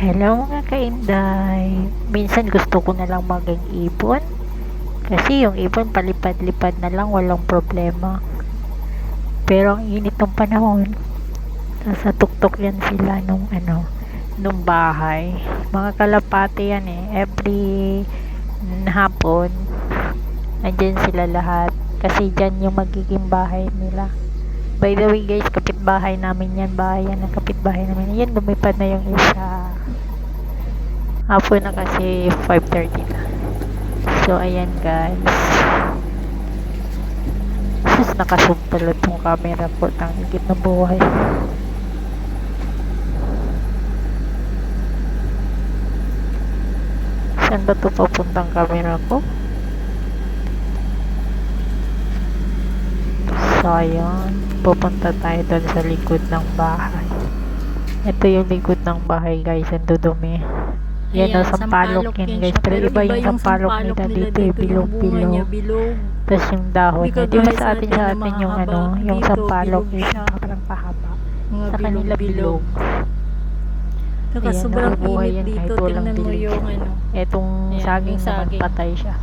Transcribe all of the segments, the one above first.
Hello mga kainday. Minsan gusto ko na lang maging ibon. Kasi yung ibon palipad-lipad na lang walang problema. Pero ang init ng panahon. Sa tuktok yan sila nung ano, nung bahay. Mga kalapate yan eh. Every hapon, andyan sila lahat. Kasi dyan yung magiging bahay nila. By the way guys, kapitbahay namin yan. Bahay yan ng kapitbahay namin. Yan, lumipad na yung isa. Hapon na kasi 5.30 na. So, ayan guys. Sus, nakasum pala itong camera ko. Tangigit na buhay. Saan ba ito papuntang camera ko? So, ayan. Pupunta tayo doon sa likod ng bahay. Ito yung likod ng bahay guys. Ang dudumi. Yan o, Ayan, sampalok yan guys. Pero iba yung sampalok nila dito eh. Bilog-bilog. bilog. Tapos yung dahon niya. Di ba sa atin sa atin yung ano, yung sampalok is parang pahaba. Mga Sa kanila bilog. Saka sobrang init dito. Tingnan mo yung ano. Etong saging saging. patay siya.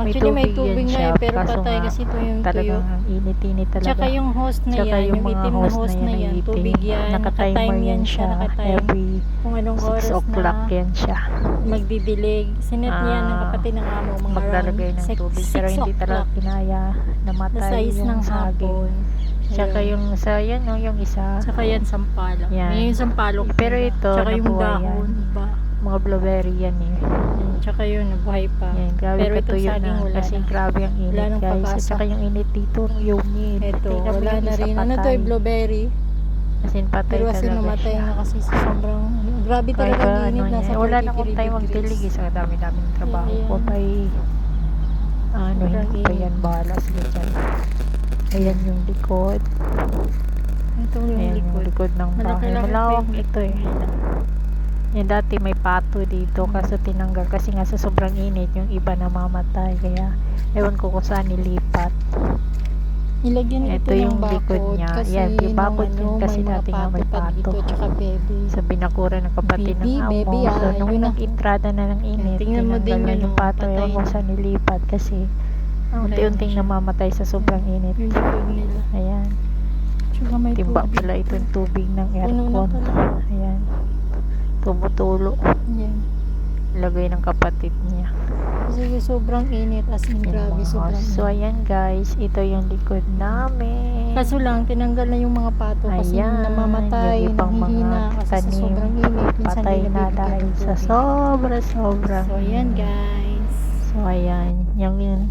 May Actually, may tubig tubig yan nga siya, eh, pero kaso patay nga, kasi ito yung tuyo. Talagang init-init talaga. Tsaka yung host na Tsaka yan, yung yung mga itim na host na yan, itim. tubig yan, Nakatimer nakatime yan siya, nakatime. Every Kung anong 6 oras o'clock na yan siya. magdidilig. Sinet niya ng Ah, kapatid ng amo, mga Maglalagay ng six- tubig. six Pero hindi talaga kinaya. Na Namatay size yung ng saging. hapon. Tsaka yung sa yan no, yung isa. Tsaka yan sampalok. Yan. May yung sampalok. Pero ito, Tsaka yung dahon. Ba? Mga blueberry yan eh. Mm, Tsaka yun, nabuhay pa. Yan, grabe Pero itong saging na. wala Kasi na. grabe ang init Wala guys. At pag-asa. saka yung init dito, yung humid. Ito, Tingnan wala na rin. Ano to, patay. yung blueberry? As in, patay Pero kasi talaga namatay siya. na kasi sa sobrang, grabe talaga ang init. ano Nasa. Wala na 43 time magdilig. degrees. Isa dami-daming trabaho Ayan. ko. May ano, hindi pa yan balas. Ganyan. Ayan yung likod. Ito yung Ayan yung likod. likod ng bahay. Malawak ito eh. Yan dati may pato dito kaso tinanggal kasi nga sa sobrang init yung iba namamatay kaya ewan ko kung saan nilipat. Nilagyan Ito ito, yung ng likod bakod niya. kasi Yan, yung nung bakod ano, yun kasi dati nga may pato pa dito, bebe. Sa binakura ng kapatid Baby, ng amo. baby, so ah, nung yun na. nag-entrada na ng init, Tingnan mo din yung oh, pato. Ewan ko saan nilipat kasi unti-unting namamatay sa sobrang init. Yung likod nila. Ayan. Timba pala itong tubig ng aircon. Ayan. Tumutulo. Yan. Lagay ng kapatid niya. Kasi sobrang init as in grabe mga sobrang. So, ayan guys. Ito yung likod namin. Kaso lang, tinanggal na yung mga pato kasi Ayan, namamatay, yung ibang nanghihina mga kasi sa tanim, sobrang init. Minsan Patay na dahil sa tubig. sobra-sobrang So, ayan guys. So, ayan. Yung yun.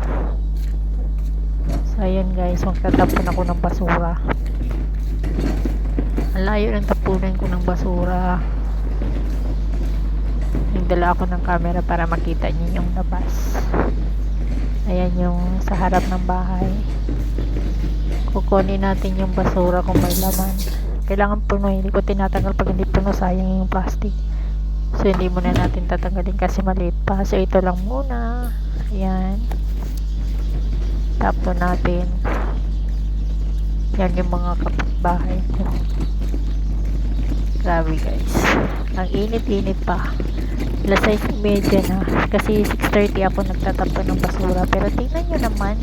So, ayan guys. Magtatapon ako ng basura. Ang layo ng tapunan ko ng basura. Nagdala ako ng camera para makita niyo yung labas. Ayan yung sa harap ng bahay. Kukunin natin yung basura kung may laman. Kailangan puno. Hindi ko tinatanggal pag hindi puno. Sayang yung plastic. So, hindi muna natin tatanggalin kasi maliit pa. So, ito lang muna. Ayan. Tapon natin. Yan yung mga kapitbahay ko. Grabe guys. Ang init-init pa. Alas 6.30 na. Kasi 6.30 ako nagtatapon ng basura. Pero tingnan nyo naman.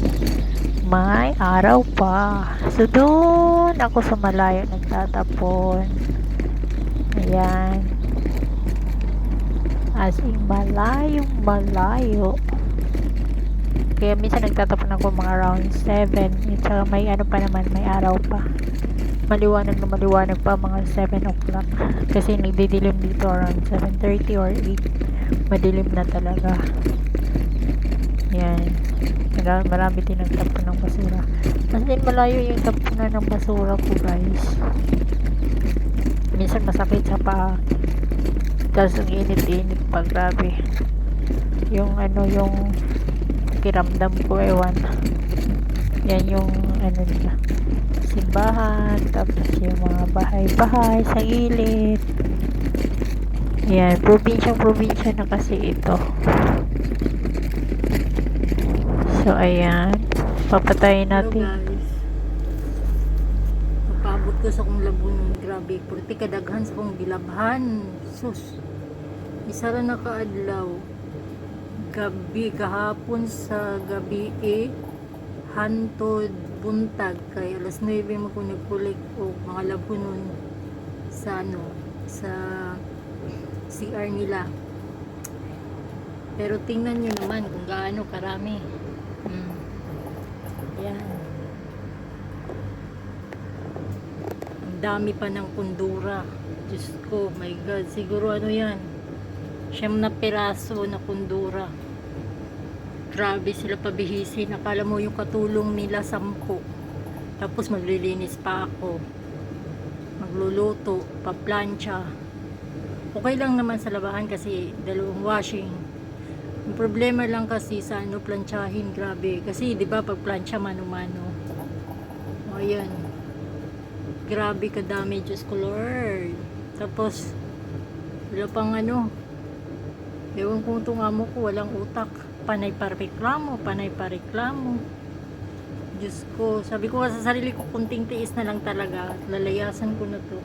May araw pa. So, doon ako sa malayo nagtatapon. Ayan. As in, malayong malayo. Kaya minsan nagtatapon ako mga around 7. At saka may ano pa naman, may araw pa. Maliwanag na maliwanag pa mga 7 o'clock. Kasi nagdidilim dito around 7.30 or 8. Madilim na talaga. Yan. Marami, din nagtapon ng basura. As in, malayo yung tapunan ng basura ko guys. Minsan masakit sa paa. Tapos ang init-init pa, grabe. Yung ano, yung kiramdam ko, ewan. Yan yung ano nila. Simbahan, tapos yung mga bahay-bahay sa gilid. Yan, probinsya-probinsya na kasi ito. So, ayan. Papatayin Hello natin. guys. Napabot ko sa kong labon. Grabe. Purti kadaghan sa kong gilabhan. Sus. isa ra nakaadlaw gabi kahapon sa gabi eh hantod buntag kay alas 9 mo ko nagkulik o mga labunon sa ano sa CR nila. Pero tingnan nyo naman kung gaano karami. Hmm. yan ang dami pa ng kundura. Diyos ko my god siguro ano yan? Siyam na piraso na kundura grabe sila pabihisin. Akala mo yung katulong nila sampu tapos maglilinis pa ako. Magluluto paplansya. Okay lang naman sa labahan kasi dalawang washing. Ang problema lang kasi sa ano plansyahin grabe. Kasi di ba pag plansya mano-mano. O ayan. Grabe kadami Diyos ko Lord. Tapos wala pang ano. Ewan kung itong amo ko walang utak panay pa reklamo panay pa reklamo. Diyos ko sabi ko sa sarili ko kunting tiis na lang talaga at lalayasan ko na to.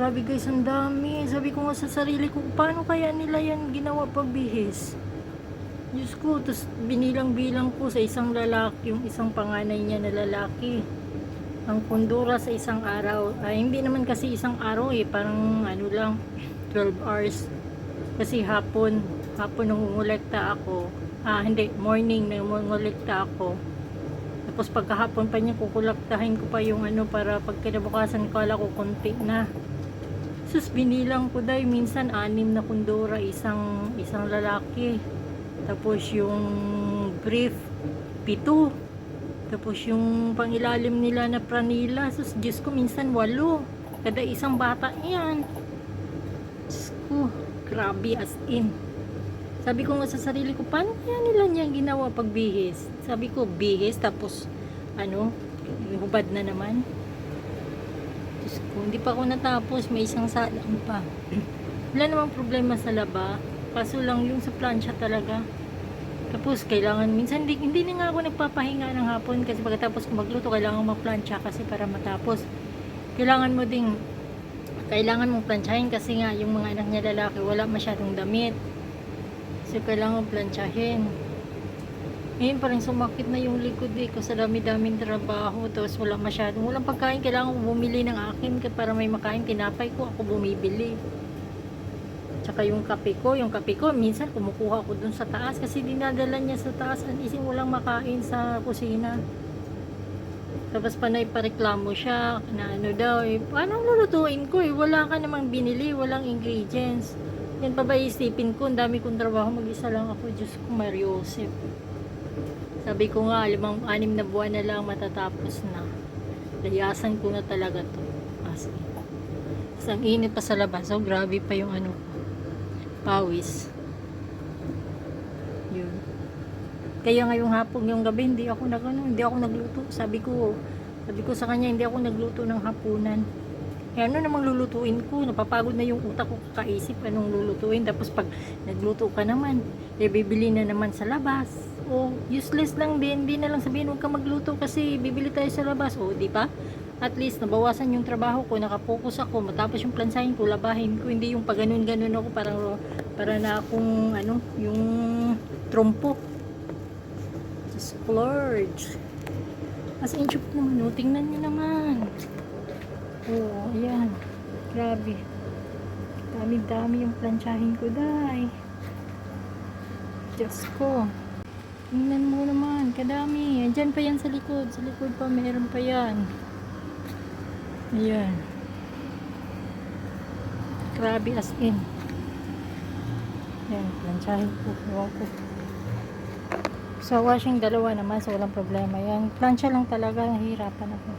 Grabe guys ang dami. Sabi ko nga sa sarili ko paano kaya nila yan ginawa pagbihis Diyos ko tapos binilang-bilang ko sa isang lalaki yung isang panganay niya na lalaki. Ang kundura sa isang araw. Ay hindi naman kasi isang araw eh parang ano lang 12 hours. Kasi hapon hapon nung ngulekta ako ah hindi morning nung ngulekta ako. Tapos pagkahapon pa niya kukulaktahin ko pa yung ano para pag kinabukasan kala ko konti na. Sus binilang ko dahil minsan anim na kundura isang isang lalaki. Tapos yung brief pito. Tapos yung pangilalim nila na pranila. Sus Diyos ko minsan walo. Kada isang bata yan Diyos ko grabe as in sabi ko nga sa sarili ko paano kaya nila niya ginawa pag bihis? Sabi ko bihis tapos ano hubad na naman. Diyos ko hindi pa ako natapos may isang salang pa. Wala namang problema sa laba kaso lang yung sa plancha talaga. Tapos kailangan minsan hindi, hindi na nga ako nagpapahinga ng hapon kasi pagkatapos ko magluto kailangan magplancha kasi para matapos. Kailangan mo ding kailangan mong planchahin kasi nga yung mga anak niya lalaki wala masyadong damit so kailangan planchahin. Ngayon parang sumakit na yung likod eh kasi dami-daming trabaho tapos wala masyadong walang pagkain. Kailangan bumili ng akin para may makain tinapay ko ako bumibili. Tsaka yung kape ko yung kape ko minsan kumukuha ko dun sa taas kasi dinadala niya sa taas ang ising walang makain sa kusina. Tapos panay pa reklamo siya na ano daw eh, paano lulutuin ko eh wala ka namang binili walang ingredients yan pa ba isipin ko? Ang dami kong trabaho mag isa lang ako. Diyos ko Mariosep sabi ko nga limang anim na buwan na lang matatapos na. Layasan ko na talaga to. As in Tapos ang init pa sa labas. So grabe pa yung ano pawis. Yun. Kaya ngayong hapon yung gabi hindi ako nag ano, hindi ako nagluto. Sabi ko sabi ko sa kanya hindi ako nagluto ng hapunan kaya ano namang lulutuin ko? Napapagod na yung utak ko kakaisip anong lulutuin? Tapos pag nagluto ka naman eh bibili na naman sa labas. O useless lang din. Hindi na lang sabihin huwag ka magluto kasi bibili tayo sa labas. O di ba? At least nabawasan yung trabaho ko nakapokus ako. Matapos yung plansahin ko labahin ko. Hindi yung pag ganun ganun ako parang para na akong ano yung trompo. Just splurge. As in naman oh, tingnan nyo naman oh ayan grabe dami dami yung plansyahin ko dai Diyos ko tingnan mo naman kadami andyan pa yan sa likod sa likod pa meron pa yan Ayan. Grabe as in. Ayan, plansyahin ko. Ewan ko. Sa washing dalawa naman, so walang problema yan. Plansya lang talaga, nahihirapan ako.